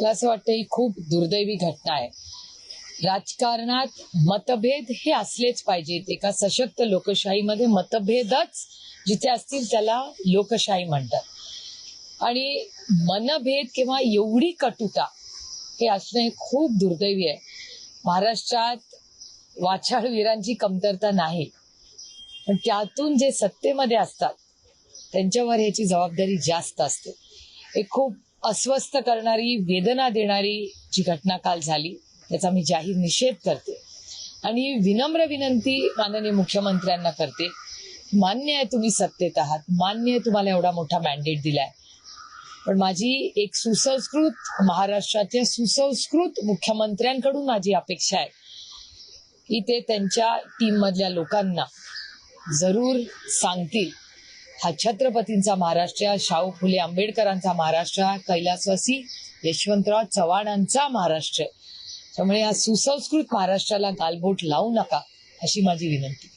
मला असं वाटतं ही खूप दुर्दैवी घटना आहे. राजकारणात मतभेद हे असलेच पाहिजेत एका सशक्त लोकशाहीमध्ये मतभेदच जिथे असतील त्याला लोकशाही म्हणतात. आणि मनभेद किंवा एवढी कटुता हे असणं हे खूप दुर्दैवी आहे. महाराष्ट्रात वाचाळवीरांची कमतरता नाही. पण त्यातून जे सत्तेमध्ये असतात त्यांच्यावर ह्याची जबाबदारी जास्त असते. एक खूप अस्वस्थ करणारी वेदना देणारी जी घटना काल झाली त्याचा मी जाहीर निषेध करते. आणि विनम्र विनंती माननीय मुख्यमंत्र्यांना करते. मान्य आहे तुम्ही सत्तेत आहात. मान्य आहे तुम्हाला एवढा मोठा मॅन्डेट दिलाय. पण माझी एक सुसंस्कृत महाराष्ट्राच्या सुसंस्कृत मुख्यमंत्र्यांकडून माझी अपेक्षा आहे की ते त्यांच्या टीम मधल्या लोकांना जरूर सांगतील. हा छत्रपतींचा महाराष्ट्र शाहू फुले आंबेडकरांचा महाराष्ट्र हा कैलासवासी यशवंतराव चव्हाणांचा महाराष्ट्र. त्यामुळे या सुसंस्कृत महाराष्ट्राला गालबोट लावू नका अशी माझी विनंती.